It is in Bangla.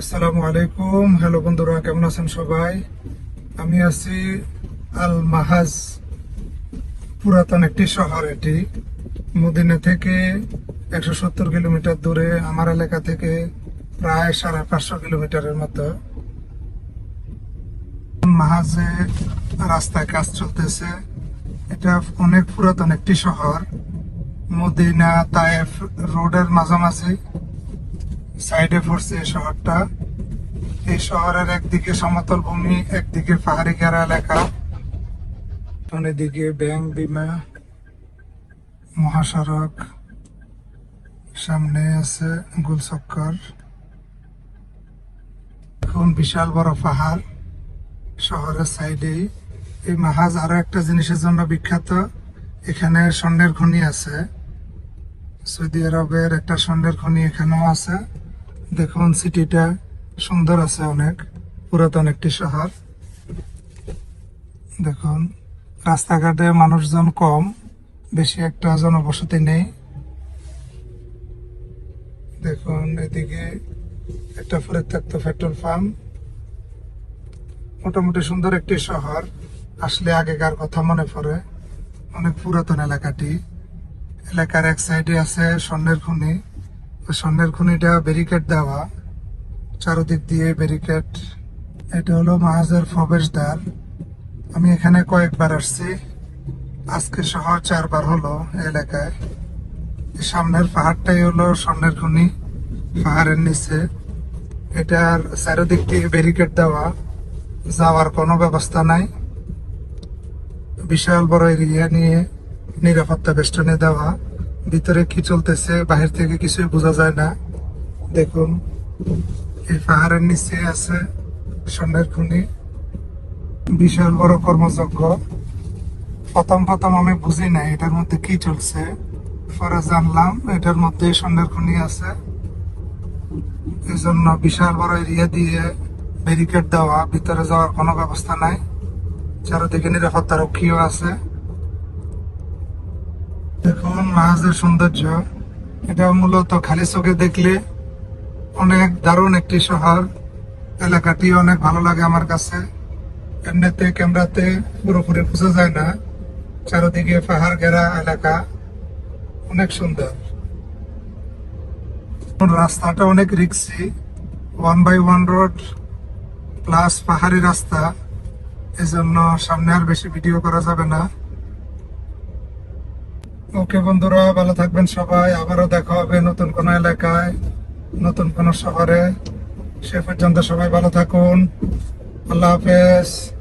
আসসালামু আলাইকুম। হ্যালো বন্ধুরা, কেমন আছেন সবাই? আমি আছি আল মাহাজ পুরাতন একটি শহর এটি। মদিনা থেকে একশো সত্তর কিলোমিটার দূরে, আমার এলাকা থেকে প্রায় সাড়ে পাঁচশো কিলোমিটারের মতো। মাহাজে রাস্তায় কাজ চলতেছে। এটা অনেক পুরাতন একটি শহর। মদিনা, তায়েফ রোডের মাঝামাঝি। সাইডে পড়ছে এই শহরটা। এই শহরের একদিকে সমতল ভূমি, একদিকে পাহাড়ি ঘেরা এলাকা। অন্যদিকে ব্যাংক, বিমা, মহাসড়ক। সামনে আছে গুলচক্কর। এখন বিশাল বড় পাহাড়। শহরের সাইডেই। এই মাহাজ আরও একটা জিনিসের জন্য বিখ্যাত। এখানে স্বর্ণের খনি আছে। সৌদি আরবের একটা স্বর্ণের খনি এখানেও আছে। দেখুন সিটিটা সুন্দর আছে অনেক, পুরাতন একটি শহর। দেখুন রাস্তাঘাটে মানুষজন কম, বেশি একটা জনবসতি নেই। দেখুন এদিকে একটা পরিত্যক্ত পেট্রোল পাম্প। মোটামুটি সুন্দর একটি শহর, আসলে আগেকার কথা মনে পড়ে। অনেক পুরাতন এলাকাটি। এলাকার এক সাইডে আছে স্বর্ণের খনি। স্বর্ণের খনিটা ব্যারিকেড দেওয়া, চারদিক দিয়ে ব্যারিকেড এটা হলো মাহাজের প্রবেশদ্বার। আমি এখানে কয়েকবার আসছি। আজকে সহ চারবার হলো এলাকায়। সামনের পাহাড়টাই হলো স্বর্ণের খুনি, পাহাড়ের নিচে। এটার চারিদিক দিয়ে ব্যারিকেড দেওয়া। যাওয়ার কোনো ব্যবস্থা নাই। বিশাল বড় এরিয়া নিয়ে নিরাপত্তা বেষ্টনে দেওয়া। ভিতরে কি চলতেছে, বাহির থেকে কিছুই বোঝা যায় না। দেখুন, এই পাহাড়ের নিচে আছে স্বর্ণের খনি। বিশাল বড় কর্মযজ্ঞ। প্রথম প্রথম আমি বুঝি নাই এটার মধ্যে কি চলছে। পরে জানলাম এটার মধ্যে স্বর্ণের খনি আছে। এই জন্য বিশাল বড় এরিয়া দিয়ে ব্যারিকেড দেওয়া, ভিতরে যাওয়ার কোনো ব্যবস্থা নাই। চারোদিকে নিরাপত্তা রক্ষীও আছে। দেখুন, মাহাজের সৌন্দর্য। এটা মূলত খালি চোখে দেখলে অনেক দারুণ একটি শহর। এলাকাটি অনেক ভালো লাগে আমার কাছে। এমনিতে ক্যামেরাতে পুরোপুরি বোঝা যায় না। চারিদিকে পাহাড় ঘেরা এলাকা। অনেক সুন্দর। রাস্তাটা অনেক রিক্সি। One by one road plus পাহাড়ি রাস্তা। এজন্য সামনে আর বেশি ভিডিও করা যাবে না। ওকে বন্ধুরা, ভালো থাকবেন সবাই। আবারও দেখা হবে নতুন কোনো এলাকায়, নতুন কোনো শহরে। সে পর্যন্ত সবাই ভালো থাকুন। আল্লাহ হাফেজ।